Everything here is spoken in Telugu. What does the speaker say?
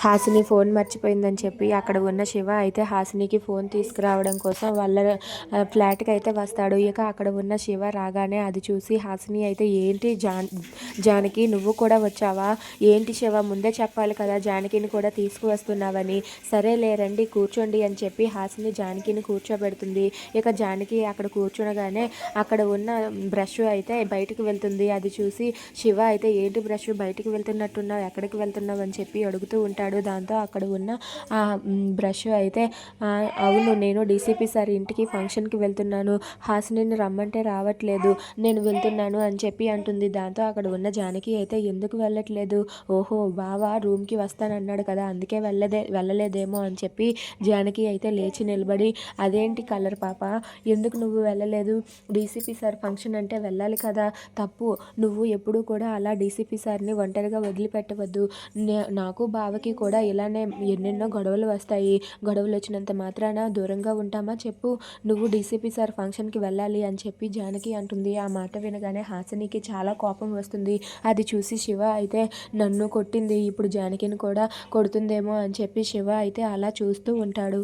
హాసిని ఫోన్ మర్చిపోయిందని చెప్పి అక్కడ ఉన్న శివ అయితే హాసినికి ఫోన్ తీసుకురావడం కోసం వాళ్ళ ఫ్లాట్కి అయితే వస్తాడు. ఇక అక్కడ ఉన్న శివ రాగానే అది చూసి హాసిని అయితే ఏంటి జాన్ జానకి నువ్వు కూడా వచ్చావా? ఏంటి శివ? ముందే చెప్పాలి కదా జానకిని కూడా తీసుకువస్తున్నావని. సరే లేరండి కూర్చోండి అని చెప్పి హాసిని జానకిని కూర్చోబెడుతుంది. ఇక జానకి అక్కడ కూర్చునగానే అక్కడ ఉన్న బ్రష్ అయితే బయటకు వెళ్తుంది. అది చూసి శివ అయితే ఏంటి బ్రష్? బయటికి వెళ్తున్నట్టున్నావు? ఎక్కడికి వెళ్తున్నావు? అని చెప్పి అడుగుతూ ఉంటాడు. దాంతో అక్కడ ఉన్న ఆ బ్రష్ అయితే అవును నేను డీసీపీ సార్ ఇంటికి ఫంక్షన్కి వెళ్తున్నాను. హాసినిని రమ్మంటే రావట్లేదు. నేను వెళ్తున్నాను అని చెప్పి అంటుంది. దాంతో అక్కడ ఉన్న జానకి అయితే ఎందుకు వెళ్ళట్లేదు? ఓహో బావా రూమ్కి వస్తానన్నాడు కదా అందుకే వెళ్ళదే వెళ్ళలేదేమో అని చెప్పి జానకి అయితే లేచి నిలబడి అదేంటి కలర్ పాప? ఎందుకు నువ్వు వెళ్ళలేదు? డీసీపీ సార్ ఫంక్షన్ అంటే వెళ్ళాలి కదా. తప్పు. నువ్వు ఎప్పుడూ కూడా అలా డీసీపీ సార్ని ఒంటరిగా వదిలిపెట్టవద్దు. నాకు బావకి కూడా ఇలానే ఎన్నెన్నో గొడవలు వస్తాయి. గొడవలు వచ్చినంత మాత్రాన దూరంగా ఉంటామా? చెప్పు. నువ్వు డీసీపీ సార్ ఫంక్షన్కి వెళ్ళాలి అని చెప్పి జానకి అంటుంది. ఆ మాట వినగానే హాసినికి చాలా కోపం వస్తుంది. అది చూసి శివ అయితే నన్ను కొట్టింది. ఇప్పుడు జానకిని కూడా కొడుతుందేమో అని చెప్పి శివ అయితే అలా చూస్తూ ఉంటాడు.